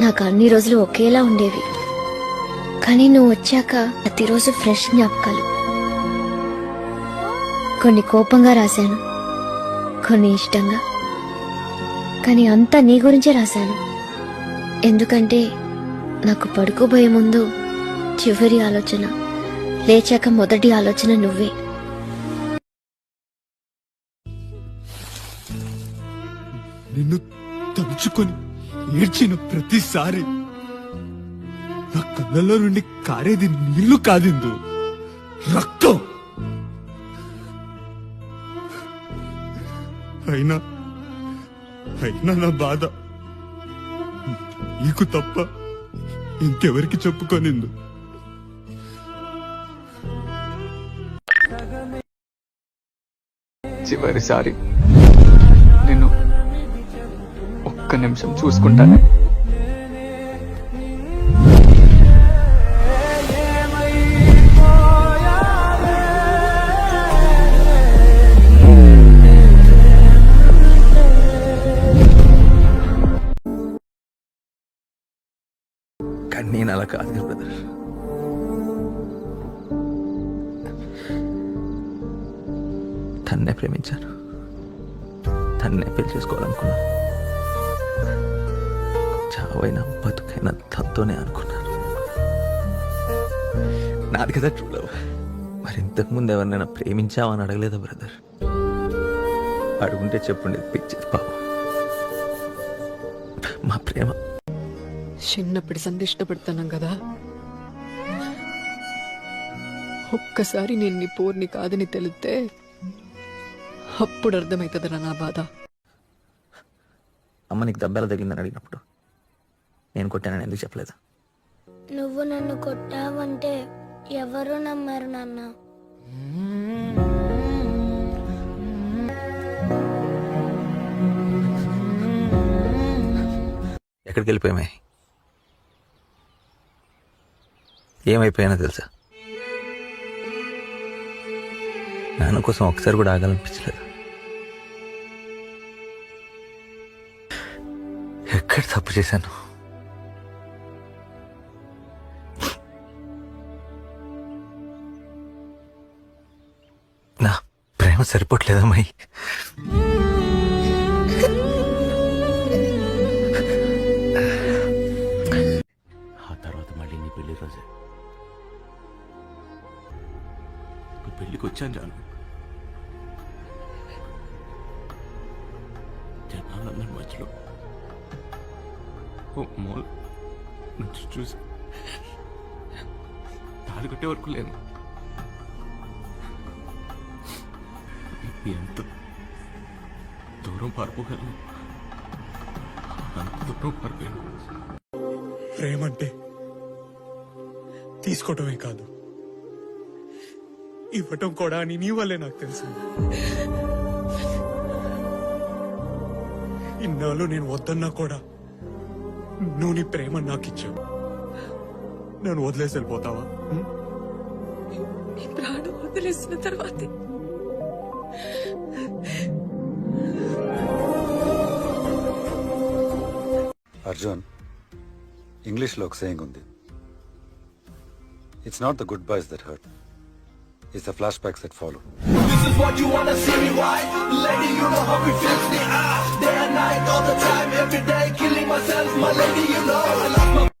నాకు అన్ని రోజులు ఒకేలా ఉండేవి. కానీ నువ్వు వచ్చాక ప్రతిరోజు ఫ్రెష్ జ్ఞాపకాలు. కొన్ని కోపంగా రాశాను కొన్ని ఇష్టంగా. కానీ అంతా నీ గురించే రాశాను. ఎందుకంటే నాకు పడుకోబోయే ముందు చివరి ఆలోచన లేచాక మొదటి ఆలోచన నువ్వే. నిన్ను తలుచుకొని ఏడ్చిన ప్రతిసారి నా కళ్ళల్లో నుండి కారేది నీళ్ళు కాదిందు. రక్తం. అయినా అయినా నా బాధ నీకు తప్ప ఇంకెవరికి చెప్పుకోనిందు. చివరిసారి నిన్ను ఒక్క నిమిషం చూసుకుంటాను. కానీ నేను అలా కాదు బ్రదర్ తన్నే ప్రేమించాను. తన్నే పెళ్ళి చేసుకోవాలనుకున్నాను. చావైనా బతుకైనా తనతోనే అనుకున్నాను. నాది కదా ట్రూ లవ్ మరి ఇంతకు ముందు ఎవరినైనా ప్రేమించావని అడగలేదా బ్రదర్ అడుగుంటే చెప్పుండేది పిచ్చేది పాపం. మా ప్రేమ. చిన్నప్పటి ఇష్టపడుతున్నాం కదా. ఒక్కసారి నేను నీ పోర్ని కాదని తెలిస్తే అప్పుడు అర్థమవుతుందిరా నా బాధ. అమ్మ నీకు దెబ్బలు తగిలిందని అడిగినప్పుడు. నేను కొట్టానని ఎందుకు చెప్పలేదు? నువ్వు నన్ను కొట్టావంటే ఎవరు నమ్మరు నాన్న. ఎక్కడికి వెళ్ళిపోయామే? ఏమైపోయానో తెలుసా? నాన్న కోసం ఒకసారి కూడా ఆగాలనిపించలేదు. ఎక్కడ తప్పు చేశాను? నా ప్రేమ సరిపోవట్లేదమ్మాయి ఆ తర్వాత మళ్ళీ నీ పెళ్ళి రోజే. నువ్వు పెళ్ళికి వచ్చాను చాలు జనాలందరి మధ్యలో ఓ మూల నుంచి చూసి తాళి కట్టే వరకు లేను. ఎంత దూరం పారిపోగలను? అంత దూరం పారిపోయాను. ప్రేమంటే తీసుకోవటమే కాదు. ఇవ్వటం కూడా అని నీ వల్లే నాకు తెలిసింది ఇన్నాళ్ళు నేను వద్దన్నా కూడా నువ్వు నీ ప్రేమ నాకు ఇచ్చావు. నన్ను వదిలేసి వెళ్ళిపోతావా? ప్రాణం వదిలేసిన తర్వాతే అర్జున్ ఇంగ్లీష్లో ఒక సేయింగ్ ఉంది it's not the goodbyes that hurt it's the flashbacks that follow Day and night, all the time, every day Killing myself, my lady, you know I love my